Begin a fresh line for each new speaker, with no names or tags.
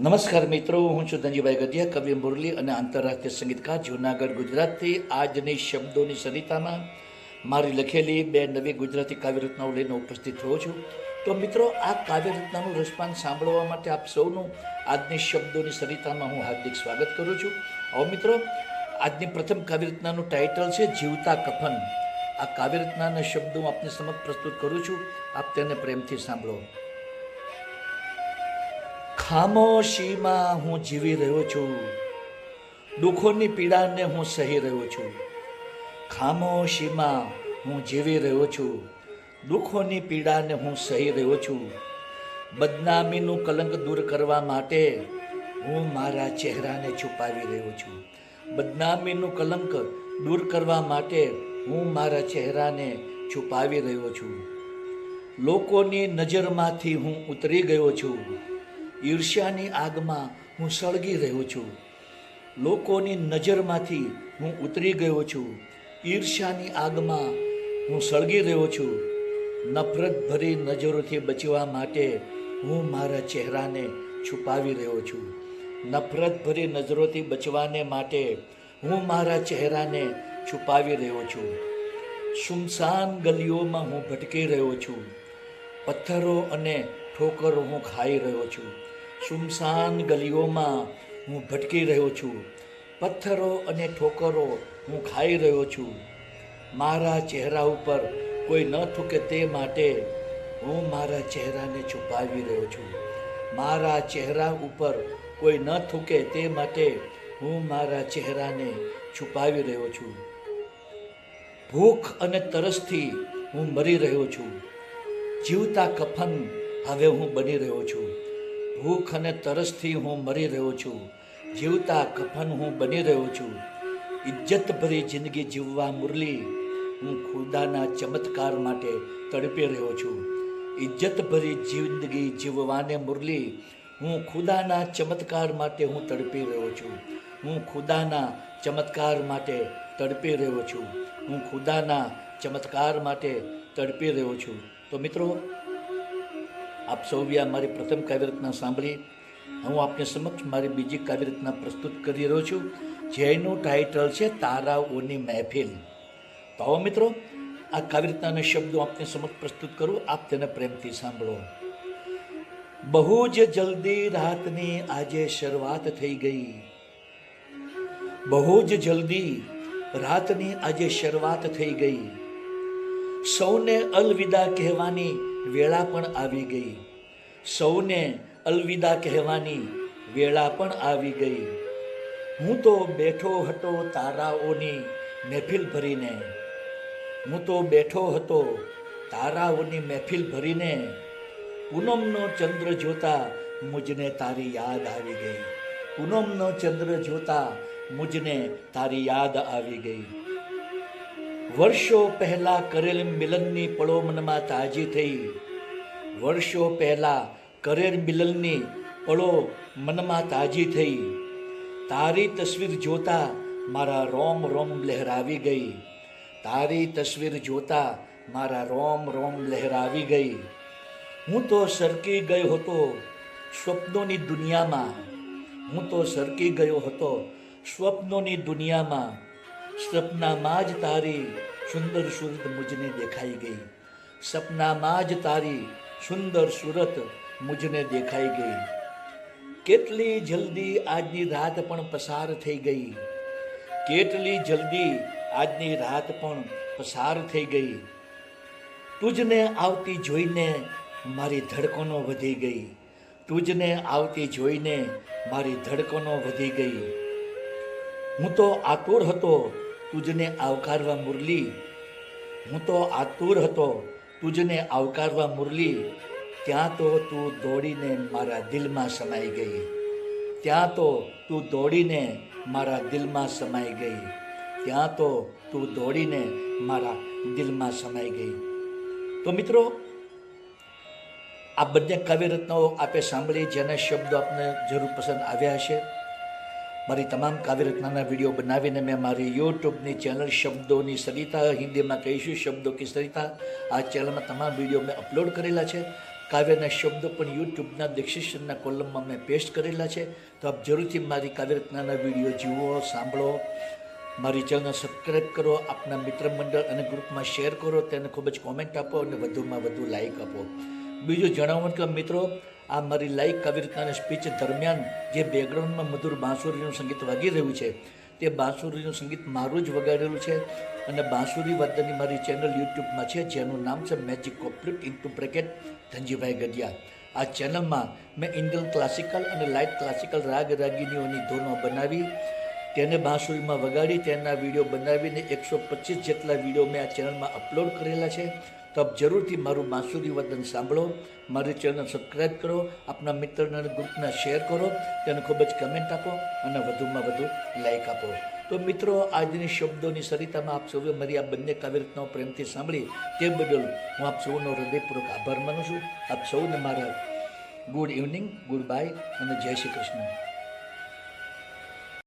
નમસ્કાર મિત્રો, હું છું ધનજીભાઈ ગઢિયા, કવિ મુરલી અને આંતરરાષ્ટ્રીય સંગીતકાર, જૂનાગઢ ગુજરાતથી આજની શબ્દોની સરિતામાં મારી લખેલી બે નવી ગુજરાતી કાવ્યરચનાઓ લઈને ઉપસ્થિત થયો છું. તો મિત્રો, આ કાવ્યરચનાનું રસપાન સાંભળવા માટે આપ સૌનું આજની શબ્દોની સરિતામાં હું હાર્દિક સ્વાગત કરું છું. હવે મિત્રો, આજની પ્રથમ કાવ્યરચનાનું ટાઇટલ છે, જીવતા કફન. આ કાવ્યરચનાના શબ્દો હું આપની સમક્ષ પ્રસ્તુત કરું છું. આપ તેને પ્રેમથી સાંભળો. ખામોશીમાં હું જીવી રહ્યો છું. દુઃખોની પીડાને હું સહી રહ્યો છું. ખામોશીમાં હું જીવી રહ્યો છું. દુઃખોની પીડાને હું સહી રહ્યો છું. બદનામીનું કલંક દૂર કરવા માટે હું મારા ચહેરાને છુપાવી રહ્યો છું. બદનામીનું કલંક દૂર કરવા માટે હું મારા ચહેરાને છુપાવી રહ્યો છું. લોકોની નજરમાંથી હું ઉતરી ગયો છું. ઈર્ષ્યાની આગમાં હું સળગી રહ્યો છું. લોકોની નજરમાંથી હું ઉતરી ગયો છું. ઈર્ષ્યાની આગમાં હું સળગી રહ્યો છું. નફરત ભરી નજરોથી બચવા માટે હું મારા ચહેરાને છુપાવી રહ્યો છું. નફરત ભરી નજરોથી બચવાને માટે હું મારા ચહેરાને છુપાવી રહ્યો છું. સુમસાન ગલીઓમાં હું ભટકી રહ્યો છું. પથ્થરો અને ઠોકરો હું ખાઈ રહ્યો છું. સુમસાન ગલીઓમાં હું ભટકી રહ્યો છું. પથ્થરો અને ઠોકરો હું ખાઈ રહ્યો છું. મારા ચહેરા ઉપર કોઈ ન થૂકે તે માટે હું મારા ચહેરાને છુપાવી રહ્યો છું. મારા ચહેરા ઉપર કોઈ ન થૂકે તે માટે હું મારા ચહેરાને છુપાવી રહ્યો છું. ભૂખ અને તરસથી હું મરી રહ્યો છું. જીવતા કફન હવે હું બની રહ્યો છું. ભૂખ અને તરસથી હું મરી રહ્યો છું. જીવતા કફન હું બની રહ્યો છું. ઇજ્જતભરી જિંદગી જીવવા મુરલી હું ખુદાના ચમત્કાર માટે તડપી રહ્યો છું. ઇજ્જતભરી જિંદગી જીવવાને મુરલી હું ખુદાના ચમત્કાર માટે હું તડપી રહ્યો છું. હું ખુદાના ચમત્કાર માટે તડપી રહ્યો છું. હું ખુદાના ચમત્કાર માટે તડપી રહ્યો છું. તો મિત્રો આપ સૌએ મારી પ્રથમ કાવ્યરચના સાંભળી. હું આપની સમક્ષ મારી બીજી કાવ્યરચના પ્રસ્તુત કરી રહ્યો છું, જેનું ટાઇટલ છે તારાઓની મહેફિલ. તો આવો મિત્રો, આ કાવ્યરચનાના શબ્દો આપની સમક્ષ પ્રસ્તુત કરું, આપ તેને પ્રેમથી સાંભળો. બહુ જ જલ્દી રાતની આજે શરૂઆત થઈ ગઈ. બહુ જ જલ્દી રાતની આજે શરૂઆત થઈ ગઈ. સૌને અલવિદા કહેવાની વેળા પણ આવી ગઈ. સૌને અલવિદા કહેવાની વેળા પણ આવી ગઈ. હું તો બેઠો હતો તારાઓની મહેફિલ ભરીને. હું તો બેઠો હતો તારાઓની મહેફિલ ભરીને. પૂનમનો ચંદ્ર જોતા મુજને તારી યાદ આવી ગઈ. પૂનમનો ચંદ્ર જોતા મુજને તારી યાદ આવી ગઈ. વર્ષો પહેલા કરેલ મિલનની પળો મનમાં તાજી થઈ. વર્ષો પહેલા કરેલ મિલનની પળો મનમાં તાજી થઈ. તારી તસવીર જોતા મારા રોમ રોમ લહેરાવી ગઈ. તારી તસવીર જોતા મારા રોમ રોમ લહેરાવી ગઈ. હું તો સરકી ગયો હતો સ્વપ્નોની દુનિયામાં. હું તો સરકી ગયો હતો સ્વપ્નોની દુનિયામાં. સપનામાં જ તારી સુંદર સુરત મુજને દેખાઈ ગઈ. સપનામાં જ તારી સુંદર સુરત મુજને દેખાઈ ગઈ. કેટલી જલ્દી આજની રાત પણ પસાર થઈ ગઈ. કેટલી જલ્દી આજની રાત પણ પસાર થઈ ગઈ. તુજને આવતી જોઈને મારી ધડકનો વધી ગઈ. તુજને આવતી જોઈને મારી ધડકનો વધી ગઈ. હું તો આતુર હતો તુજને આવકારવા મુરલી. હું તો આતુર હતો, તુજને આવકારવા મુરલી. ત્યાં તો તું દોડીને મારા દિલમાં સમાઈ ગઈ. ત્યાં તો તું દોડીને મારા દિલમાં સમાઈ ગઈ. ત્યાં તો તું દોડીને મારા દિલમાં સમાઈ ગઈ. તો મિત્રો, આ બંને કાવ્યરત્નાઓ આપે સાંભળી, જેના શબ્દો આપને જરૂર પસંદ આવ્યા હશે. મારી તમામ કાવ્યરચનાના વીડિયો બનાવીને મેં મારી યુટ્યુબની ચેનલ શબ્દોની સરિતા હિન્દીમાં કહીશું, શબ્દો કી સરિતા. આ ચેનલમાં તમામ વીડિયો મેં અપલોડ કરેલા છે. કાવ્યના શબ્દો પણ યુટ્યુબના ડિસ્ક્રિપ્શનના કોલમમાં મેં પેસ્ટ કરેલા છે. તો આપ જરૂરથી મારી કાવ્યરચનાના વીડિયો જુઓ, સાંભળો. મારી ચેનલ સબસ્ક્રાઈબ કરો, આપના મિત્ર મંડળ અને ગ્રુપમાં શેર કરો. તેને ખૂબ જ કોમેન્ટ આપો અને વધુમાં વધુ લાઈક આપો. બીજું જણાવો કે મિત્રો આ મારી લાઈક કાવ્યરત્નાની સ્પીચ દરમિયાન જે બેકગ્રાઉન્ડમાં મધુર બાંસુરીનું સંગીત વાગી રહ્યું છે, તે બાંસુરીનું સંગીત મારું જ વગાડેલું છે અને બાંસુરી વાદનની મારી ચેનલ યુટ્યુબમાં છે, જેનું નામ છે મેજિક કોપ્લેટ ઇન્ટુ બ્રેકેટ ધનજીભાઈ ગઢિયા. આ ચેનલમાં મેં ઇન્ડિયન ક્લાસિકલ અને લાઇટ ક્લાસિકલ રાગ રાગીનીઓની ધૂનો બનાવી, તેને બાંસુરીમાં વગાડી, તેના વીડિયો બનાવીને એકસો પચીસ જેટલા વીડિયો મેં આ ચેનલમાં અપલોડ કરેલા છે. તો આપ જરૂરથી મારું બાંસુરી વદન સાંભળો, મારી ચેનલ સબસ્ક્રાઈબ કરો, આપના મિત્રના ગ્રુપના શેર કરો, તેને ખૂબ જ કમેન્ટ આપો અને વધુમાં વધુ લાઇક આપો. તો મિત્રો, આજની શબ્દોની સરિતામાં આપ સૌએ મારી આ બંને કાવ્યરત્નાઓ પ્રેમથી સાંભળી, તે બદલ હું આપ સૌનો હૃદયપૂર્વક આભાર માનું છું. આપ સૌને મારા ગુડ ઇવનિંગ ગુડ બાય અને જય શ્રી કૃષ્ણ.